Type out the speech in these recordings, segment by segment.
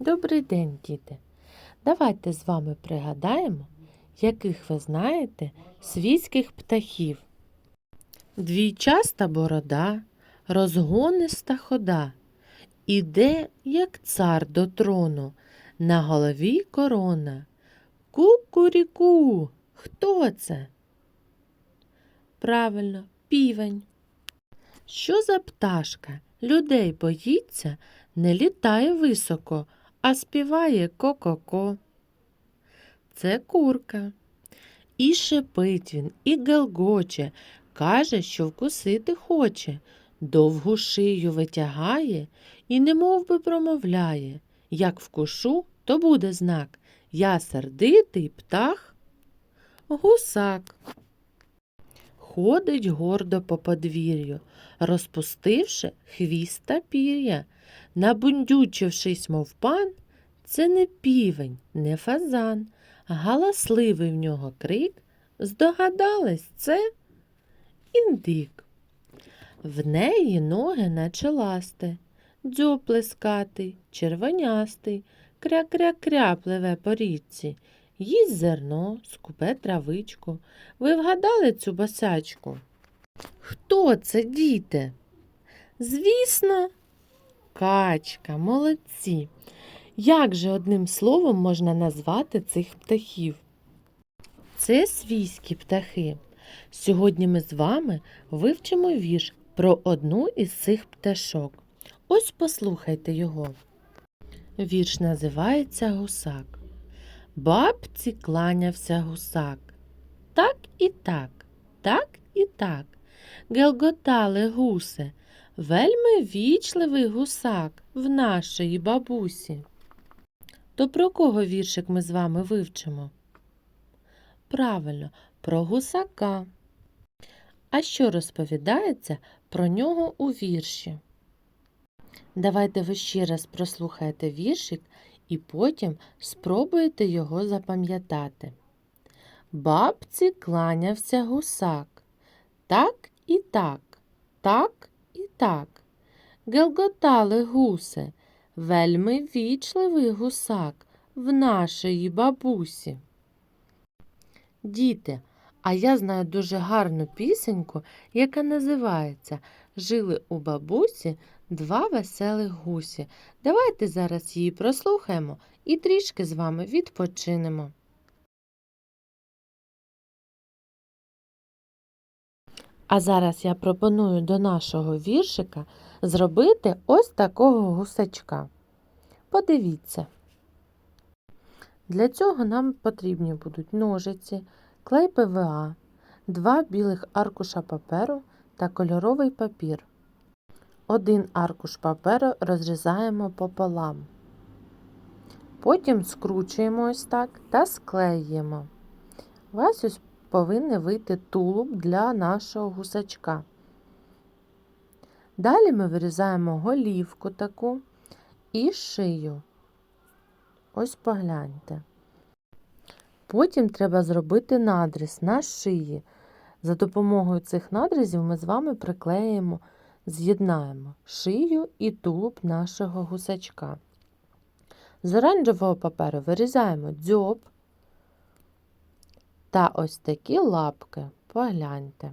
Добрий день, діти! Давайте з вами пригадаємо, яких ви знаєте свійських птахів. Двійчаста борода, розгониста хода, іде, як цар до трону, на голові корона. Ку-ку-ріку! Хто це? Правильно, півень. Що за пташка? Людей боїться, не літає високо, а співає ко-ко-ко. Це курка. І шипить він, і гелгоче, каже, що вкусити хоче, довгу шию витягає і немов би промовляє. Як вкушу, то буде знак. Я сердитий птах. Гусак. Ходить гордо по подвір'ю, розпустивши хвіст та пір'я, набундючившись, мов пан, це не півень, не фазан, галасливий в нього крик, здогадались, це індик. В неї ноги наче ласти, дзьоб плескатий, червонястий, кря-кря-кря пливе по річці, їсть зерно, скупе травичку. Ви вгадали цю босячку? Хто це, діти? Звісно, качка, молодці. Як же одним словом можна назвати цих птахів? Це свійські птахи. Сьогодні ми з вами вивчимо вірш про одну із цих пташок. Ось послухайте його. Вірш називається Гусак. Бабці кланявся гусак. Так і так, так і так. Гелготали гуси. Вельми вічливий гусак в нашої бабусі. То про кого віршик ми з вами вивчимо? Правильно, про гусака. А що розповідається про нього у вірші? Давайте ви ще раз прослухаєте віршик і потім спробуєте його запам'ятати. Бабці кланявся гусак. Так і так, так і так. Гелготали гуси, вельми вічливий гусак в нашої бабусі. Діти, а я знаю дуже гарну пісеньку, яка називається Жили у бабусі два веселих гусі. Давайте зараз її прослухаємо і трішки з вами відпочинемо. А зараз я пропоную до нашого віршика зробити ось такого гусачка. Подивіться. Для цього нам потрібні будуть ножиці, клей ПВА, два білих аркуша паперу та кольоровий папір. Один аркуш паперу розрізаємо пополам. Потім скручуємо ось так та склеюємо. У вас ось повинен вийти тулуб для нашого гусачка. Далі ми вирізаємо голівку таку і шию. Ось погляньте. Потім треба зробити надріз на шиї. За допомогою цих надрізів ми з вами приклеїмо, з'єднаємо шию і тулуб нашого гусачка. З оранжевого паперу вирізаємо дзьоб та ось такі лапки. Погляньте.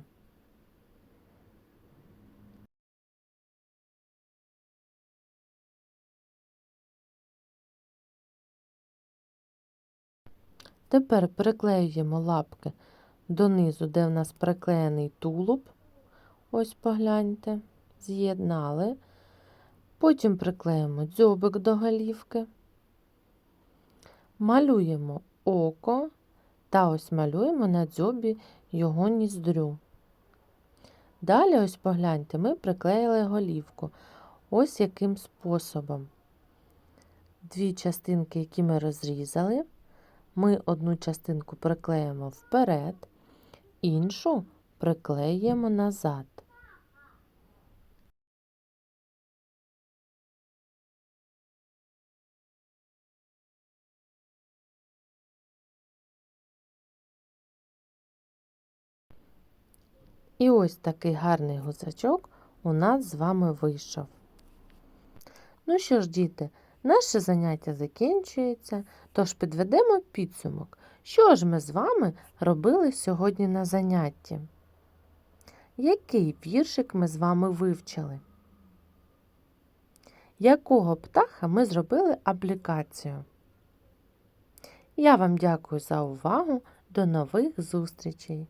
Тепер приклеюємо лапки донизу, де в нас приклеєний тулуб. Ось погляньте, з'єднали. Потім приклеїмо дзьобик до голівки, малюємо око та ось малюємо на дзьобі його ніздрю. Далі, ось погляньте, ми приклеїли голівку. Ось яким способом. Дві частинки, які ми розрізали, ми одну частинку приклеїмо вперед, іншу приклеїмо назад. І ось такий гарний гусачок у нас з вами вийшов. Ну що ж, діти, Наше заняття закінчується, тож підведемо підсумок. Що ж ми з вами робили сьогодні на занятті? Який віршик ми з вами вивчили? Якого птаха ми зробили аплікацію? Я вам дякую за увагу. До нових зустрічей!